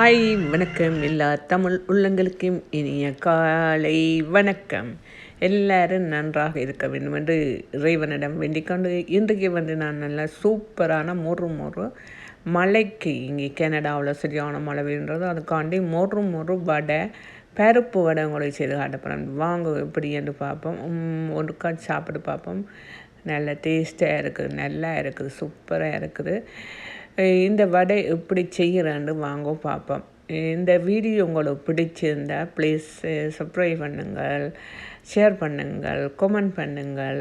Hi வணக்கம். எல்லா தமிழ் உள்ளங்களுக்கும் இனிய காலை வணக்கம். எல்லாரும் நன்றாக இருக்க வேண்டும் என்று இறைவனிடம் வேண்டிக்கொண்டு இன்றைக்கு வந்து நான் நல்ல சூப்பரான மொறு மொறு மழைக்கு இங்கே கனடாவில் சரியான மழை பெய்யுன்றது அதுக்காண்டி மொறு மொறு வடை பருப்பு வடை உங்களுக்கு செய்து காட்டப்படுறேன் வாங்க எப்படி என்று பார்ப்போம். ஒன்றுக்கா சாப்பிட்டு பார்ப்போம். நல்ல டேஸ்ட்டாக இருக்குது நல்லா இருக்குது சூப்பராக இருக்குது. இந்த வடை எப்படி செய்கிறேன்னு வாங்க பார்ப்போம் இந்த வீடியோ உங்களுக்கு பிடிச்சிருந்தா ப்ளீஸ் சப்ஸ்கிரைப் பண்ணுங்கள் ஷேர் பண்ணுங்கள் கமெண்ட் பண்ணுங்கள்.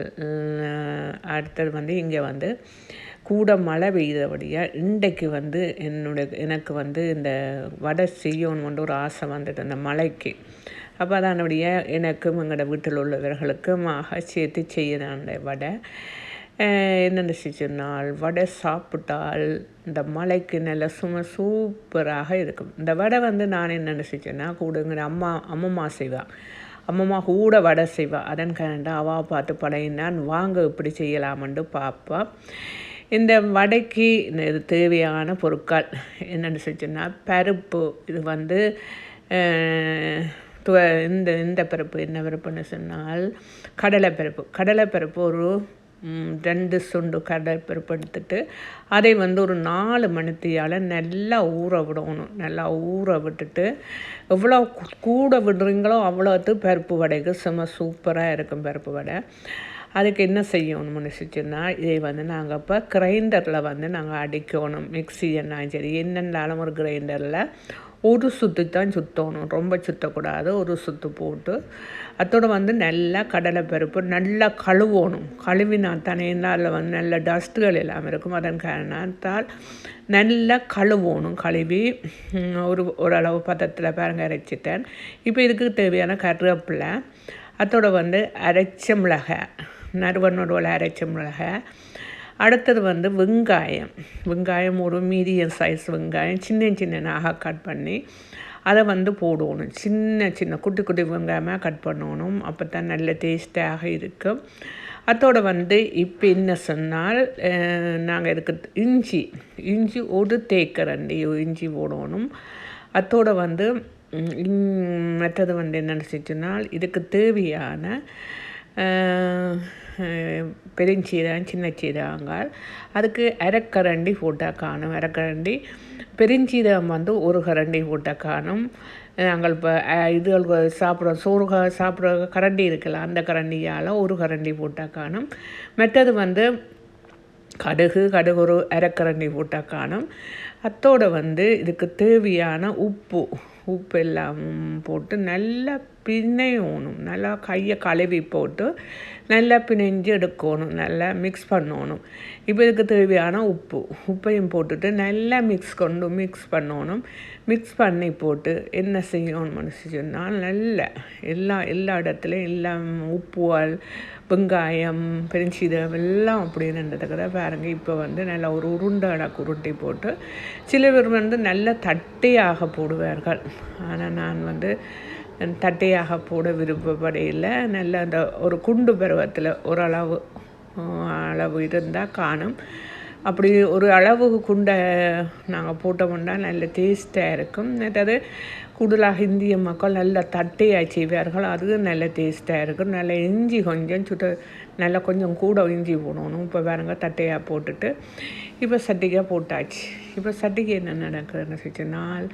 அடுத்தது வந்து இங்கே வந்து கூட மழை பெய்தபடியாக இன்றைக்கு வந்து என்னுடைய எனக்கு வந்து இந்த வடை செய்யணும்னு ஒரு ஆசை வந்துட்டு இந்த மலைக்கு அப்போ அதனுடைய எனக்கும் எங்களோட வீட்டில் உள்ளவர்களுக்குமாக சேர்த்து செய்கிறேன் அந்த வடை. என்னென்ன சொன்னால் வடை சாப்பிட்டால் இந்த மலைக்கு நல்ல சும்மா சூப்பராக இருக்கும். இந்த வடை வந்து நான் என்னென்ன செஞ்சேன்னா கூடங்கிற அம்மா அம்மம்மா செய்வாள் அம்மம்மா கூட வடை செய்வாள் அதன் கரண்டா அவா பார்த்து படையினான் வாங்க இப்படி செய்யலாமென்று பார்ப்பா இந்த வடைக்கு இது தேவையான பொருட்கள். என்னென்னு சொன்னா பருப்பு. இது வந்து துவ இந்த இந்த பருப்பு என்ன பருப்புன்னு சொன்னால் கடலைப்பருப்பு கடலைப்பருப்பு ஒரு ரெண்டு சுண்டு கடலைப்பருப்பு எடுத்துட்டு அதை வந்து ஒரு நாலு மணித்தியால் நல்லா ஊற விடணும். நல்லா ஊற விட்டுட்டு எவ்வளோ கூட விடுறீங்களோ அவ்வளோத்து பருப்பு வடைக்கு செம்ம சூப்பராக இருக்கும் பருப்பு வடை. அதுக்கு என்ன செய்யணும்னு வச்சுன்னா இதை வந்து நாங்கள் இப்போ கிரைண்டரில் வந்து நாங்கள் அடிக்கணும். மிக்ஸி என்ன சரி என்னென்னாலும் ஒரு கிரைண்டரில் ஒரு சுத்து தான் சுற்றணும் ரொம்ப சுற்றக்கூடாது ஒரு சுத்து போட்டு. அதோடு வந்து நல்லா கடலைப்பருப்பு நல்லா கழுவணும். கழுவினா தானே நாளில் வந்து நல்ல டஸ்ட்டுகள் எல்லாம் இருக்கும். அதன் காரணத்தால் நல்லா கழுவணும். கழுவி ஒரு ஓரளவு பதத்தில் பாருங்க அரைச்சிட்டேன். இப்போ இதுக்கு தேவையான கருவேப்பிலை அதோட வந்து அரைச்ச மிளகாய் நறுவ நடுவில் அரைச்ச மிளகாய் அடுத்தது வந்து வெங்காயம். வெங்காயம் ஒரு மீடியம் சைஸ் வெங்காயம் சின்ன சின்னனாக கட் பண்ணி அதை வந்து போடணும். சின்ன சின்ன குட்டி குட்டி வெங்காயமாக கட் பண்ணணும். அப்போ தான் நல்ல டேஸ்ட்டாக இருக்கும். அதோடு வந்து இப்போ என்ன சொன்னால் நாங்கள் இதுக்கு இஞ்சி இஞ்சி ஒரு தேக்கரண்டி இஞ்சி போடணும். அதோடு வந்து மற்றது வந்து என்ன சொன்னால் இதுக்கு தேவையான பெருஞ்சீரகம் சின்ன சீரகங்கள் அதுக்கு அரைக்கரண்டி போட்டால் காணும். அரைக்கரண்டி பெருஞ்சீரகம் வந்து ஒரு கரண்டி போட்டால் காணும். நாங்கள் இப்போ இதுகள் சாப்பிட்றோம் சோறு க- சாப்பிட்ற கரண்டி இருக்கலாம் அந்த கரண்டியால் ஒரு கரண்டி போட்டால் காணும். மற்றது வந்து கடுகு கடுகு ஒரு அரைக்கரண்டி போட்டால் காணும். அத்தோடு வந்து இதுக்கு தேவையான உப்பு. உப்பு எல்லாம் போட்டு நல்லா பிணையணும். நல்லா கையை கழுவி போட்டு நல்லா பிணைஞ்சு எடுக்கணும். நல்லா மிக்ஸ் பண்ணணும். இப்போ இதுக்கு தேவையான உப்பு. உப்பையும் போட்டுட்டு நல்லா மிக்ஸ் கொண்டு மிக்ஸ் பண்ணணும். மிக்ஸ் பண்ணி போட்டு என்ன செய்யணும்னு சொன்னால் நல்ல எல்லா எல்லா இடத்துலையும் எல்லாம் உப்புவால் வெங்காயம் பெருஞ்சீரகம் எல்லாம் அப்படி நின்றதுக்கு பாருங்க. இப்போ வந்து நல்லா ஒரு உருண்டை உருட்டி போட்டு சில பேர் வந்து நல்ல தட்டையாக போடுவார்கள். ஆனால் நான் வந்து தட்டையாக போட விருப்பப்படையில் நல்ல அந்த ஒரு குண்டு பருவத்தில் ஓரளவு அளவு அளவு இருந்தால் காணும். அப்படி ஒரு அளவு குண்டை நாங்கள் போட்டோம்னா நல்ல டேஸ்ட்டாக இருக்கும். அதாவது கூடுதலாக இந்திய மக்கள் நல்ல தட்டையாக செய்வார்கள் அது நல்ல டேஸ்ட்டாக இருக்கும். நல்ல இஞ்சி கொஞ்சம் சுட்ட நல்லா கொஞ்சம் கூட இஞ்சி போடணும். இப்போ பாருங்க தட்டையாக போட்டுட்டு. இப்போ சட்டிக்காக போட்டாச்சு. இப்போ சட்டிக்கு என்ன நடக்குதுன்னு சொன்னால்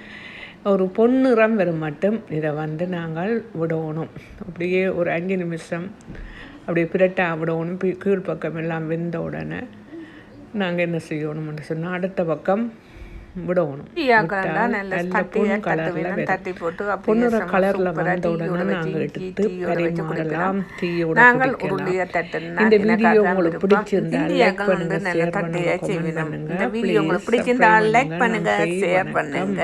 ஒரு பொன்னிறம் வரும் மட்டும் இதை வந்து நாங்கள் விடணும். அப்படியே ஒரு அஞ்சு நிமிஷம் அப்படியே பிரட்டா விடணும். பி- கீழ்ப்பக்கம் எல்லாம் வெந்த உடனே நாங்கள் என்ன செய்யணும்னு சொன்னால் அடுத்த பக்கம் விடணும். நல்ல பொன் கலரில் செம்ம கலரில் வந்த உடனே நாங்கள் எடுத்து பரிமாறலாம் தட்டுனா இந்த வீடியோ உங்களுக்கு. பிடிச்சிருந்தா லைக் பண்ணுங்க ஷேர் பண்ணுங்க இந்த வீடியோ உங்களுக்கு பிடிச்சிருந்தா லைக் பண்ணுங்க. ஷேர் பண்ணுங்க.